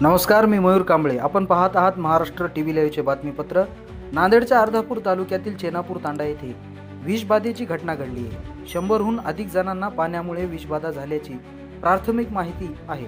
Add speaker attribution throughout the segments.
Speaker 1: नमस्कार मी मयूर कांबळे. आपण पाहत आहात महाराष्ट्र टी व्ही लाईव्हचे बातमीपत्र. नांदेडच्या अर्धापूर तालुक्यातील चेनापूर तांडा येथे विषबाधेची घटना घडली आहे. शंभरहून अधिक जणांना पाण्यामुळे विषबाधा झाल्याची प्राथमिक माहिती आहे.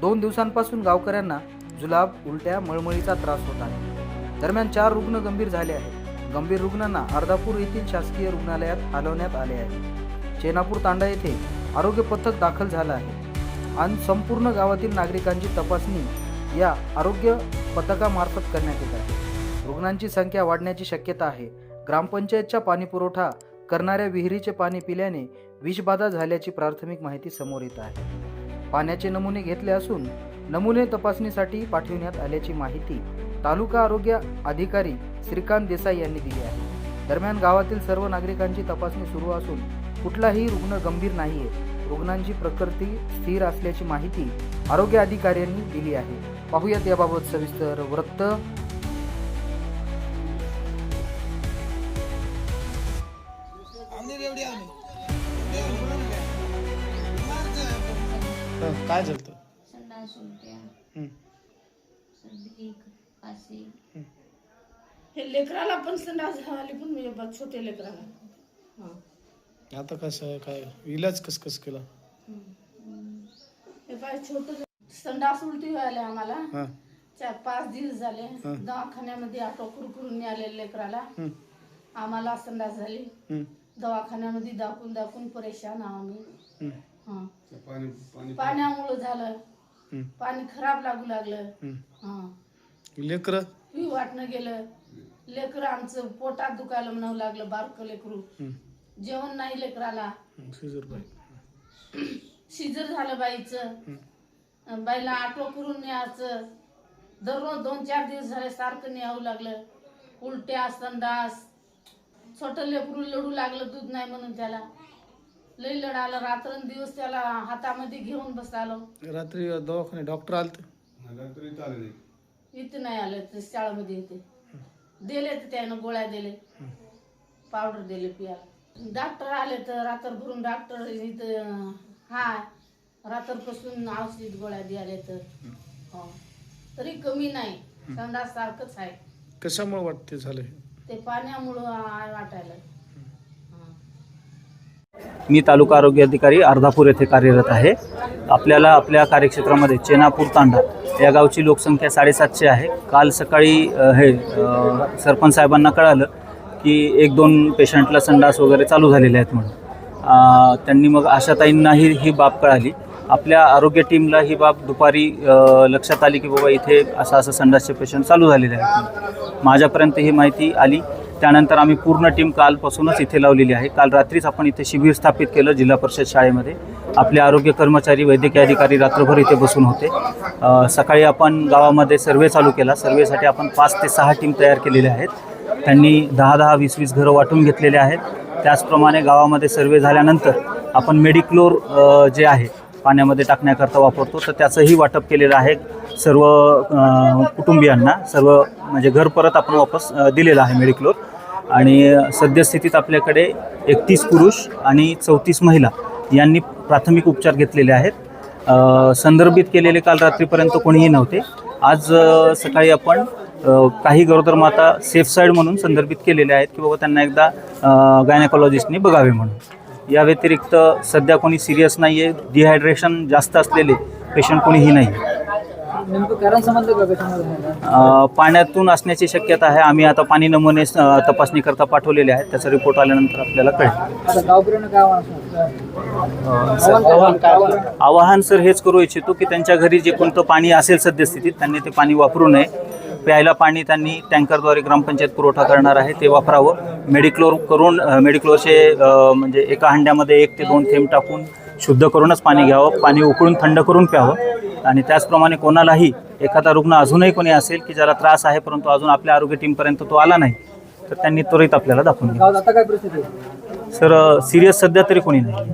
Speaker 1: दोन दिवसांपासून गावकऱ्यांना जुलाब उलट्या मळमळीचा त्रास होत आहे. दरम्यान चार रुग्ण गंभीर झाले आहेत. गंभीर रुग्णांना अर्धापूर येथील शासकीय रुग्णालयात हलवण्यात आले आहे. चेनापूर तांडा येथे आरोग्य पथक दाखल झालं आहे. आणि संपूर्ण गावातील नागरिकांची तपासणी या आरोग्य पथकामार्फत करण्यात येत आहे. रुग्णांची संख्या वाढण्याची शक्यता आहे. ग्रामपंचायतच्या पाणीपुरवठा करणाऱ्या विहिरीचे पाणी पिल्याने विषबाधा झाल्याची प्राथमिक माहिती समोर येत आहे. पाण्याचे नमुने घेतले असून नमुने तपासणीसाठी पाठविण्यात आल्याची माहिती तालुका आरोग्य अधिकारी श्रीकांत देसाई यांनी दिली आहे. दरम्यान गावातील सर्व नागरिकांची तपासणी सुरू असून कुठलाही रुग्ण गंभीर नाहीये. रुग्णांची प्रकृती स्थिर असल्याची माहिती आरोग्य अधिकाऱ्यांनी दिली आहे. पाहूयात याबाबत सविस्तर वृत्त.
Speaker 2: हं, काय झालं
Speaker 3: संडास उलट्या सर्दी खासी
Speaker 4: हे लेकराला पण संडास झाली पण म्हणजे बा- छोटे लेकराला. हा.
Speaker 2: आता कसं काय इलाज कस कस केला?
Speaker 4: हे पाय छोट संडास उलटी व्हायला आम्हाला.
Speaker 2: हा.
Speaker 4: चार पाच दिवस झाले. दवाखान्यामध्ये आटो करून आले लेकराला.
Speaker 2: हं,
Speaker 4: आम्हाला संडास झाली.
Speaker 2: हं,
Speaker 4: दवाखान्यामध्ये दाखवून दाखवून परेशान आहो आम्ही.
Speaker 2: हं,
Speaker 4: हा पाण्यामुळं झालं.
Speaker 2: हं,
Speaker 4: पाणी खराब लागू लागलं.
Speaker 2: हं.
Speaker 4: हा.
Speaker 2: लेकर?
Speaker 4: वाटणं गेलं. लेकर आमचं पोटात दुखायला म्हणावं लागलं बारकं लेकरू. जेवण नाही लेकराला.
Speaker 2: सिजर बाई.
Speaker 4: शिजर झालं बाईचं. बाईला आटो करून न्यायचं. दररोज दोन चार दिवस झाले सारखं न्यावं लागलं. उलट्या संडास छोट लेकरू लढू लागलं दूध नाही म्हणून त्याला. लई लढालं रात्रंदिवस त्याला हातामध्ये घेऊन बसालो.
Speaker 2: रात्री दवाखाने डॉक्टर आलते.
Speaker 4: इथं नाही. आलं ते शाळेमध्ये येते. दिले तर त्यानं गोळ्या दिले. पावडर दिले पियाला. डॉक्टर आले तर रात्रभरून डॉक्टर इथं हाय रात्रपासून औषध गोळ्या द्यायला तर हो. तरी कमी नाही. संडास सारखंच आहे.
Speaker 2: कशामुळे वाटते झालं
Speaker 4: ते पाण्यामुळं आ- वाटायला.
Speaker 5: मी तालुका आरोग्य अधिकारी अर्धापूर येथे कार्यरत आहे. आपल्याला आपल्या कार्यक्षेत्रामध्ये चेनापूर तांडा या गावची लोकसंख्या साडेसातशे आहे. काल सकाळी हे सरपंच साहेबांना कळालं की एक दोन पेशंटला संडास वगैरे चालू झालेले आहेत म्हणून. त्यांनी मग आशाताईंनाही ही बाब कळाली. आपल्या आरोग्य टीमला ही बाब दुपारी लक्षात आली की बाबा इथे असं असं संडासचे पेशंट चालू झालेले आहेत माझ्यापर्यंत ही माहिती आली. त्यानंतर आम्ही पूर्ण टीम कालपासूनच इथे लावलेली आहे. काल रात्रीच आपण इथे शिबिर स्थापित केलं जिल्हा परिषद शाळेमध्ये. आपले आरोग्य कर्मचारी वैद्यकीय अधिकारी रात्रभर इथे बसून होते. सकाळी आपण गावामध्ये सर्वे चालू केला. सर्वेसाठी आपण पाच ते सहा टीम तयार केलेल्या आहेत. त्यांनी दहा दहा वीस वीस घरं वाटून घेतलेले आहेत. त्याचप्रमाणे गावामध्ये सर्वे झाल्यानंतर आपण मेडिक्लोर जे आहे पाण्यामध्ये टाकण्याकरता वापरतो. तर त्याचंही वाटप केलेलं आहे. सर्व कुटुंबियांना सर्व म्हणजे घर परत आपण वापस दिलेलं आहे मेडिक्लोर. आणि सद्यस्थितीत आपल्याकडे एकतीस पुरुष आणि चौतीस महिला यांनी प्राथमिक उपचार घेतलेले आहेत. संदर्भित केलेले काल रात्रीपर्यंत कोणीही नव्हते. आज सकाळी आपण काही गरोदर माता सेफ साईड म्हणून संदर्भित केलेले आहेत की बाबा त्यांना एकदा गायनेकॉलॉजिस्टनी बघावे म्हणून. या व्यतिरिक्त सध्या कोणी सिरियस नाही आहे डिहायड्रेशन जास्त असलेले पेशंट कोणीही नाही. अ, पाण्यातून असण्याची शक्यता आहे. आम्ही आता पाणी नमुने अ, तपासणीकरता पाठवलेले आहेत. त्याचा रिपोर्ट आल्यानंतर आपल्याला कळेल. आवाहन सर हेच करू इच्छितो की त्यांच्या घरी जे कोणतं पाणी असेल सद्यस्थितीत त्यांनी ते पाणी वापरू नये. प्यायला पाणी त्यांनी टँकरद्वारे ग्रामपंचायत पुरवठा करणार आहे. ते वापरावं. मेडिक्लोर करून अ, मेडिक्लोरचे अ, म्हणजे एका हंड्यामध्ये एक ते दोन थेंब टाकून शुद्ध करूनच पाणी घ्यावं. पाणी उकळून थंड करून प्यावं. आणि त्याचप्रमाणे कोणालाही एखादा रुग्ण अजूनही कोणी असेल की ज्याला त्रास आहे परंतु अजून आपल्या आरोग्य टीमपर्यंत तो आला नाही तर त्यांनी त्वरित आपल्याला दाखवून द्या. सर सिरियस सध्या तरी कोणी नाही.